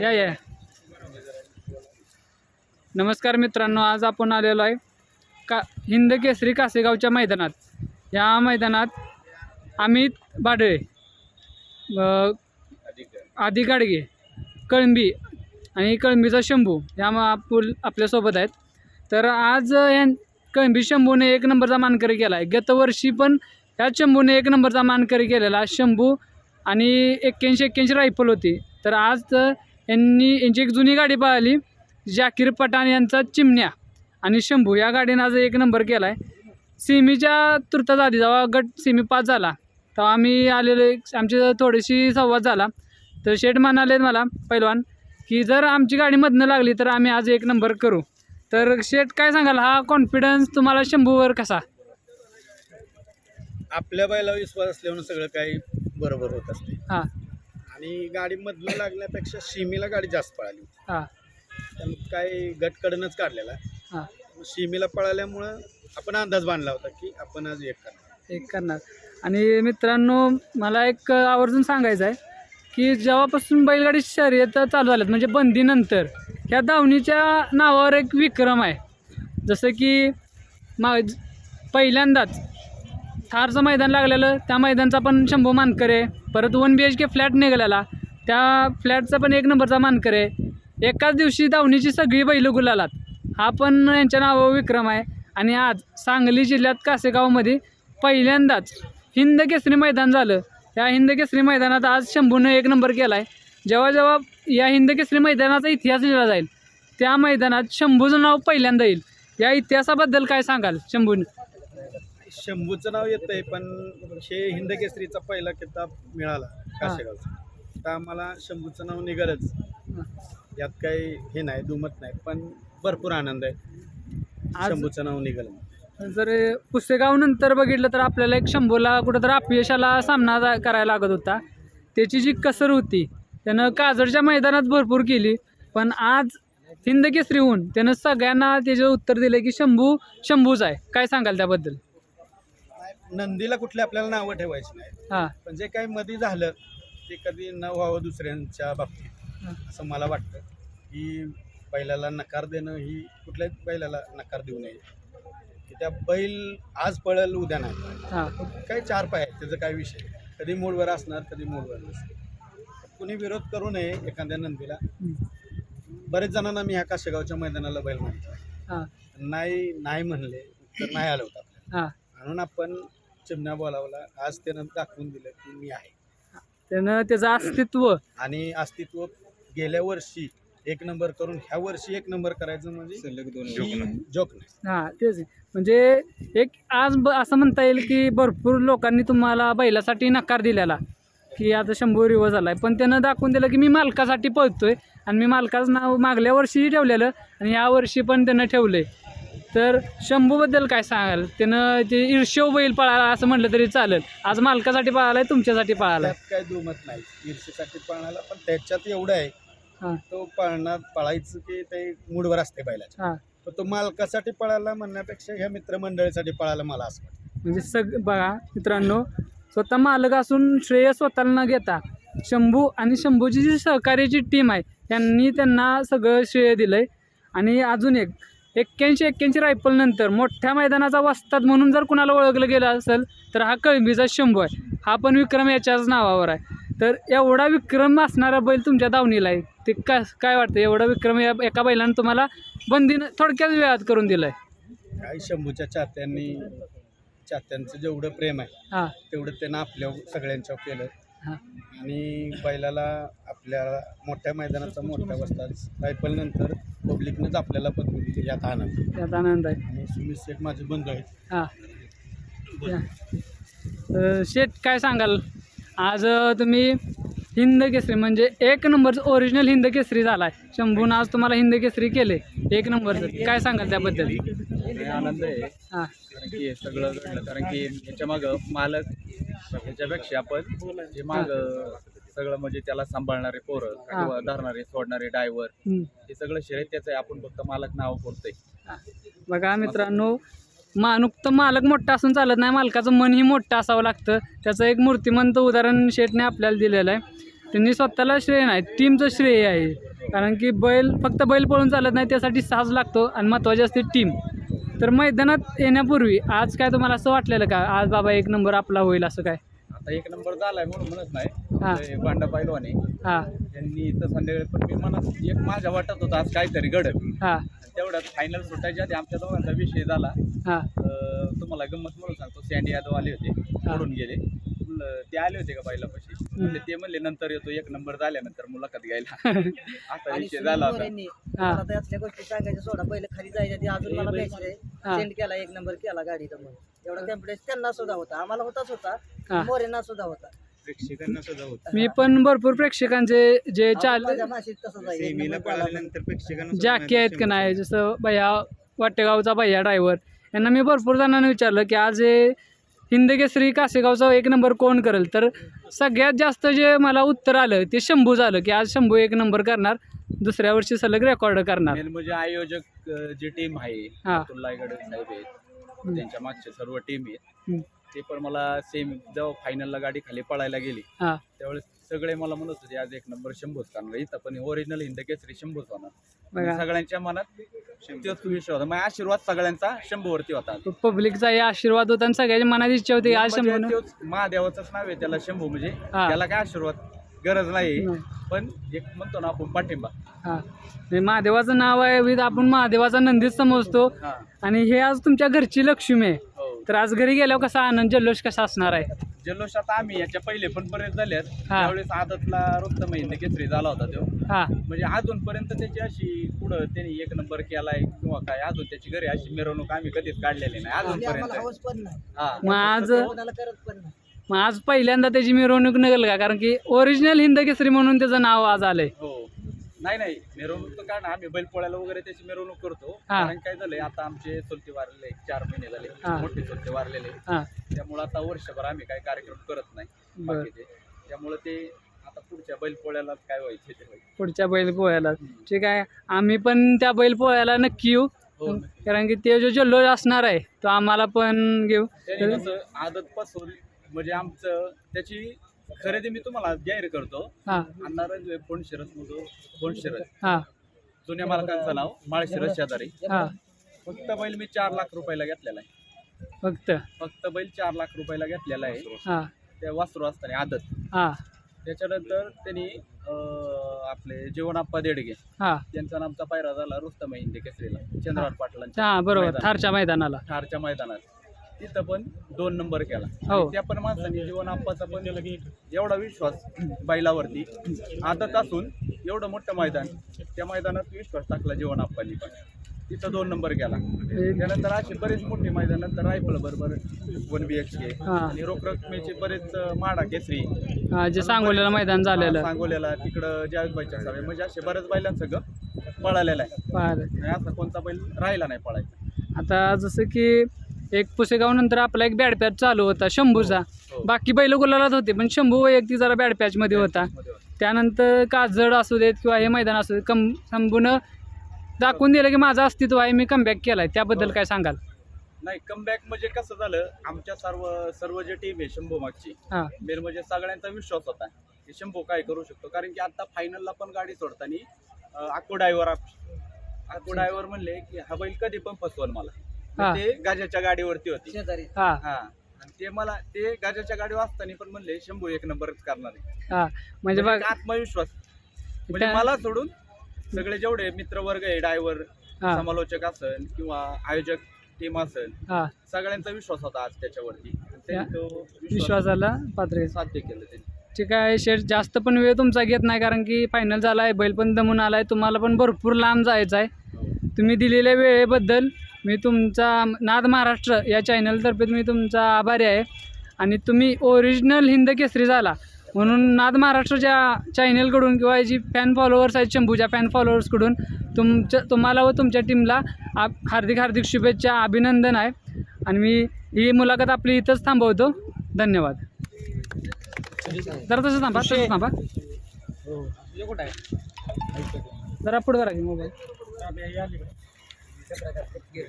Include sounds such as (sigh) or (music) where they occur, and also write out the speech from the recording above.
या या. नमस्कार मित्रांनो आज आपण आलेलो आहे का हिंद केसरी कासेगावच्या मैदानात. या मैदानात अमित बाडळे आदी गाडगे कळंबी आणि कळंबीचा शंभू या मग आपल आपल्यासोबत आहेत. तर आज या कळंबी शंभूने एक नंबरचा मानकरी केला आहे गतवर्षी पण ह्या शंभूने एक नंबरचा मानकरी केलेला शंभू आणि एक्क्याऐंशी एक्क्याऐंशी रायफल होती. तर आज तर यांनी यांची एक जुनी गाडी पाहिली जाकीर पठाण यांचा चिमण्या. आणि शंभू या गाडीनं आज एक नंबर केला आहे सेमीच्या तुर्ताच आधी जेव्हा गट सेमी पास झाला तेव्हा आम्ही आलेलो एक आमची थोडीशी संवाद झाला. तर शेठ म्हणाले मला पैलवान की जर आमची गाडी मधनं लागली तर आम्ही आज एक नंबर करू. तर शेठ काय सांगाल? हा कॉन्फिडन्स तुम्हाला शंभूवर कसा? आपल्या बैला विश्वास असल्यामुळे सगळं काही बरोबर होत असते. हां. आणि गाडी मधलं लागण्यापेक्षा शिमीला गाडी जास्त पळाली. हां. त्यामुळे काही गटकडनंच काढलेला. हां. शिमीला पळाल्यामुळं आपण अंदाज बांधला होता की आपण आज एक करणार. एक करणार. आणि मित्रांनो मला एक आवर्जून सांगायचं आहे की जेव्हापासून बैलगाडी शर्यत चालू झाल्यात म्हणजे बंदीनंतर ह्या धावणीच्या नावावर एक विक्रम आहे. जसं की मा पहिल्यांदाच थारचं मैदान लागलेलं त्या मैदानचा पण शंभू मानकर आहे परत one B H K flat निघालेला. त्या फ्लॅटचा पण एक नंबरचा मानकर. आहे एकाच दिवशी धावणीची सगळी बैल गुलालात. हा पण यांच्या नावावर विक्रम आहे. आणि आज सांगली जिल्ह्यात कासेगावमध्ये पहिल्यांदाच हिंद केसरी मैदान झालं. या हिंद केसरी मैदानात आज शंभूनं एक नंबर केला आहे जेव्हा जेव्हा या हिंद केसरी मैदानाचा इतिहास लिहिला जाईल त्या मैदानात शंभूचं नाव पहिल्यांदा येईल. या इतिहासाबद्दल काय सांगाल शंभूनं? शंभूचं नाव येत आहे पण हे हिंद केसरीचा पहिला किताब मिळाला काशेगावचा. तर आम्हाला शंभूचं नाव निघालच. यात काही हे नाही दुमत नाही पण भरपूर आनंद आहे. आज शंभूचं नाव निघालं. जर पुसेगाव नंतर बघितलं तर आपल्याला एक शंभूला कुठंतरी अपयशाला सामना जा- करायला लागत होता. त्याची जी कसर होती त्यानं काजडच्या मैदानात भरपूर केली पण आज हिंद केसरी होऊन त्यानं सगळ्यांना त्याचं उत्तर दिलं की शंभू शंभूच आहे. काय सांगाल त्याबद्दल? नंदीला कुठले आपल्याला नावं ठेवायची नाही हां. पण जे काही मध्ये झालं ते कधी न व्हावं दुसऱ्यांच्या बाबतीत असं मला वाटतं. की बैलाला नकार देणं ही कुठल्याच बैलाला नकार देऊ नये. की त्या बैल आज पळल उद्या नाही हां. काही चार पाय आहेत त्याचा काय विषय कधी मूडवर असणार कधी मूडवर नसणार. कुणी विरोध करू नये एखाद्या नंदीला. बरेच जणांना मी ह्या काशेगावच्या मैदानाला बैल म्हणतो. हां. नाही नाही म्हणले तर नाही आलं होतं आपल्याला. हां. म्हणून आपण चिमण्या बोलावला. आज त्यानं दाखवून दिलं की मी आहे. त्यानं त्याचं अस्तित्व. आणि अस्तित्व गेल्या वर्षी एक नंबर करून ह्या वर्षी एक नंबर करायचं म्हणजे जोक नाही. हां तेच. आहे. म्हणजे एक आज ब असं म्हणता येईल की भरपूर लोकांनी तुम्हाला बैलासाठी नकार दिलेला की आता शंभर दिवस झाला आहे पण त्यानं दाखवून दिलं की मी मालकासाठी पळतोय आणि मी मालकाचं नाव मागल्या वर्षीही ठेवलेलं आणि या वर्षी पण त्यानं ठेवलं आहे तर शंभूबद्दल काय सांगाल? त्यानं ते ईर्ष्यव बैल पळाला असं म्हटलं तरी चालेल. आज मालकासाठी पळाला आहे तुमच्यासाठी पळाला त्यात काय दुमत नाही. ईर्षेसाठी पळणाला पण त्याच्यात एवढं आहे हां. तो पळणार पळायचं की ते मूडवर असते बैलाच्या हां. पण तो मालकासाठी पळायला म्हणण्यापेक्षा ह्या मित्रमंडळीसाठी पळायला मला असं वाटतं. म्हणजे सग बघा मित्रांनो स्वतः मालक असून श्रेय स्वतःला न घेता शंभू आणि शंभूची जी सहकार्याची टीम आहे त्यांनी त्यांना सगळं श्रेय दिलं आहे आणि अजून एक एक्क्याऐंशी एक्क्याऐंशी रायफल नंतर मोठ्या मैदानाचा वस्ताद म्हणून जर कुणाला ओळखलं गेलं असेल तर हा कळंबीचा शंभू आहे. हा पण विक्रम याच्याच नावावर आहे. तर एवढा विक्रम असणारा बैल तुमच्या दावणीला आहे. ते काय काय वाटतं एवढा विक्रम या एका बैलानं तुम्हाला बंदीनं थोडक्याच वेळात करून दिलं आहे काही शंभूच्या चाहत्यांनी चाहत्यांचं जेवढं प्रेम आहे हां. तेवढं त्यानं आपल्या सगळ्यांच्यावर केलं हां. आणि बैलाला आपल्या मोठ्या मैदानाचा मोठा वस्ताद रायफल नंतर पब्लिकनंच आपल्याला पदवी दिली यात आनंद. त्यात आनंद आहे. आणि सुमित शेठ माझे बंधू आहेत. हां. शेठ काय सांगाल? आज अ, तुम्ही हिंद केसरी म्हणजे एक नंबरचं ओरिजिनल हिंद केसरी झाला आहे शंभून आज तुम्हाला हिंद केसरी केले. एक नंबरचं काय सांगाल त्याबद्दल? आनंद आहे. हां. कारण की हे सगळं घडलं. कारण की ह्याच्या मागं मालक ह्याच्यापेक्षा आपण जे माग सगळं म्हणजे त्याला सांभाळणारे पोरं किंवा धरणारे सोडणारे ड्रायव्हर. हे सगळं शर्यत त्याचं आहे. आपण फक्त मालक नाव बोलतोय. बघा मित्रांनो मा नुकतं मालक मोठा असून चालत नाही. मालकाचं मनही मोठं असावं लागतं. त्याचं एक मूर्तिमंत उदाहरण शेठने आपल्याला दिलेलं आहे. त्यांनी स्वतःला श्रेय नाही टीमचं श्रेय आहे. कारण की बैल फक्त बैल पळून चालत नाही त्यासाठी साज लागतो आणि महत्त्वाची असते टीम तर मैदानात येण्यापूर्वी आज काय तुम्हाला असं वाटलेलं का? आज बाबा एक नंबर आपला होईल असं काय? आता एक नंबर झालाय म्हणून म्हणत हा. नाही बांडा पैलवाने हां. यांनी इथं संध्याकाळी पण मी मनात एक माझ्या वाटत होता आज काहीतरी घडत हां. तेवढ्यात फायनल सुटायच्या आधी आमच्या दोघांचा विषय झाला. हां. अं, तुम्हाला गंमत म्हणून सांगतो. सँडी यादव आले होते पडून गेले. म्हणलं, ते आले होते का बैलापाशी म्हणले ते म्हणले नंतर येतो एक नंबर झाल्यानंतर मुलाखत घ्यायला. (laughs) असा आणि विषय सुनील झाला होता. मोरेंनी हा. मला त्यातल्या गोष्टी सांगायच्या सोडा पहिले खाली जायच्या आधी अजून मला हा. सेंड केला एक नंबर केला गाडीचा म्हणून. एवढा कॉन्फिडन्स त्यांना सुद्धा होता आम्हाला होताच हा. होता मोरेंना सुद्धा होता. प्रेक्षकांना सुद्धा होत. मी पण भरपूर प्रेक्षकांचे जे चाल माझ्या माशीत तसं जाईल एक सेमीला नंबर झाला पळाल्यानंतर प्रेक्षकांना सुद्धा जॅकी आहेत का नाही जसं भैया वाटेगावचा भैया ड्रायव्हर यांना मी भरपूर जणांना विचारलं की आज हे हिंदकेसरी कासेगावचा एक नंबर कोण करेल? तर सगळ्यात जास्त जे मला उत्तर आलं ते शंभू झालं की आज शंभू एक नंबर करणार दुसऱ्या वर्षी सलग रेकॉर्ड करणार. मेन म्हणजे आयोजक अं, जे टीम आहे हा. साहेब आहेत त्यांच्या मागचे सर्व टीम आहेत. ते पण मला सेम जेव्हा फायनलला गाडी खाली पळायला गेली हां. त्यावेळेस सगळे मला म्हणत होते आज एक नंबर शंभूच करणार इथं पण ओरिजिनल हिंद केसरी शंभूच होणार. बघा. सगळ्यांच्या मनात तोच विषय होता. मग आशीर्वाद सगळ्यांचा शंभूवरती होता. पब्लिकचा हे आशीर्वाद होता आणि सगळ्याच्या मनात इच्छा होती आज म्हणजे महादेवाचंच नाव आहे त्याला शंभू म्हणजे. हा. त्याला काय आशीर्वाद? गरज नाही. नाही. पण एक म्हणतो ना आपण पाठिंबा. हां. हे महादेवाचं नाव आहे विध. आपण महादेवाचा नंदीच समजतो. हा. आणि हे आज तुमच्या घरची लक्ष्मी आहे. हो. तर आज घरी गेल्यावर कसा आनंद जल्लोष कसा असणार आहे? जल्लोष आता आम्ही याच्या पहिले पण बरेच झाले आहेत. हा. त्यावेळेस आदतला रुस्तम हिंद केसरी झाला होता तो. हां. म्हणजे अजूनपर्यंत त्याची अशी पुढं त्यांनी एक नंबर केलाय किंवा काय अजून त्याची घरी अशी मिरवणूक आम्ही कधीच काढलेली नाही. अजूनपर्यंत. हा. आज कोणाला करत पण नाही. मग आज पहिल्यांदा त्याची मिरवणूक निघेल का? कारण की ओरिजिनल हिंद केसरी म्हणून त्याचं नाव आज आलंय. हो. नाही नाही. मिरवणूक तर काय ना आम्ही बैलपोळ्याला वगैरे त्याची मिरवणूक करतो. हा. कारण काय झालंय आता आमचे चुलते वारलेले चार महिने झाले. हा. मोठे चुलते वारलेले हां. त्यामुळे आता वर्षभर आम्ही काही कार्यक्रम करत नाही बरं. बाकीचे. त्यामुळे ते आता पुढच्या बैलपोळ्याला काय व्हायचे ते होईल पुढच्या बैल पोळ्याला. ठीक आहे. आम्ही पण त्या बैल पोळ्याला नक्की येऊ. हो कारण की ते जो जल्लोष असणार आहे तो आम्हाला पण घेऊ. त्याने कसं आदत पासून म्हणजे आमचं त्याची खरेदी मी तुम्हाला जाहीर करतो. हां. अण्णा रणजित फोन शिरस मधून फोन शिरस. हां. जुन्या मालकांचं नाव माळशिरस शेजारी. हां. फक्त बैल मी चार लाख रुपयाला घेतलेला आहे. फक्त? फक्त बैल चार लाख रुपयाला घेतलेला आहे. हां. त्या वासरू असताना आदत. हां. त्याच्यानंतर त्यांनी अं, आपले जीवनाप्पा देडगे हां. त्यांचा नामचा पायरा झाला रुस्तम हिंदी केसरीला चंद्रवार पाटलांच्या हां बरोबर. थारच्या मैदानाला. ठारच्या मैदानात. तिथं पण दोन नंबर केला. हो. आणि त्या पण माणसाने जीवन आप्पाचा पण एवढा विश्वास बैलावरती. आदत असून एवढं मोठं मैदान त्या मैदानात विश्वास टाकला जीवन आप्पांनी पण. तिथं दोन नंबर केला. त्यानंतर असे बरेच मोठे मैदान नंतर रायफल बरोबर वन बी एच के. हा. आणि रोख रकमेचे बरेच अं, माडा केसरी. हां जे सांगोलेलं मैदान झालेलं. सांगोल्याला तिकडं जावेदबाईच्या सवय म्हणजे असे बरेच बैलांसंग पळालेला आहे. पाहिलं आणि असा कोणता बैल राहिला नाही पळायचा. आता जसं की एक पुसेगाव नंतर आपला एक बॅड पॅच चालू होता शंभूचा. हो. बाकी बैल गुलालात होते पण शंभू वैयक्तिक जरा बॅड पॅचमध्ये होता. मध्ये होता. त्यानंतर काजड असू देत किंवा हे मैदान असू देत कम शंभूनं दाखवून दिलं की माझं अस्तित्व आहे मी कमबॅक केलाय. त्याबद्दल हो. काय सांगाल? नाही कमबॅक म्हणजे कसं झालं आमच्या सर्व सर्व जे टीम आहे शंभू मागची हां. मेन म्हणजे सगळ्यांचा विश्वास होता की शंभू काय करू शकतो. कारण की आता फायनलला पण गाडी सोडताना अं, आक्को ड्रायव्हर आक्को ड्रायव्हर म्हणले की हा बैल कधी पण फसवल मला. हा. ते गाजाच्या गाडीवरती होती. शेजारी. हां. हा. आणि ते मला ते गाजाच्या गाडीवर असताना पण म्हणले शंभू एक नंबरच करणार आहे. हां. म्हणजे बघ म्हणजे आत्मविश्वास. म्हणजे त्या- मला सोडून सगळे जेवढे मित्रवर्ग आहे ड्रायव्हर हां. समालोचक असेल किंवा आयोजक टीम असेल हां. सगळ्यांचा विश्वास होता आज त्याच्यावरती. आणि त्यांनी तो विश्वास विश्वासाला पात्र साध्य केलं त्यांनी. ठीक आहे शेठ जास्त पण वेळ तुमचा घेत नाही कारण की फायनल झाला आहे बैल पण दमून आला आहे तुम्हाला पण भरपूर लांब जायचं आहे. तुम्ही दिलेल्या वेळेबद्दल मी तुमचा नाद महाराष्ट्र या चॅनलतर्फे मी तुमचा आभारी आहे. आणि तुम्ही ओरिजिनल हिंद केसरी झाला. म्हणून नाद महाराष्ट्रच्या चॅनलकडून किंवा जी फॅन फॉलोअर्स आहेत शंभूच्या फॅन फॉलोअर्सकडून तुमच्या तुम्हाला व तुमच्या टीमला आप हार्दिक हार्दिक शुभेच्छा अभिनंदन आहे. आणि मी ही मुलाखत आपली इथंच थांबवतो. धन्यवाद. जरा तसं थांबा तसं थांबा. जरा पुढे करा की मोबाईल अशा प्रकारचं गिअर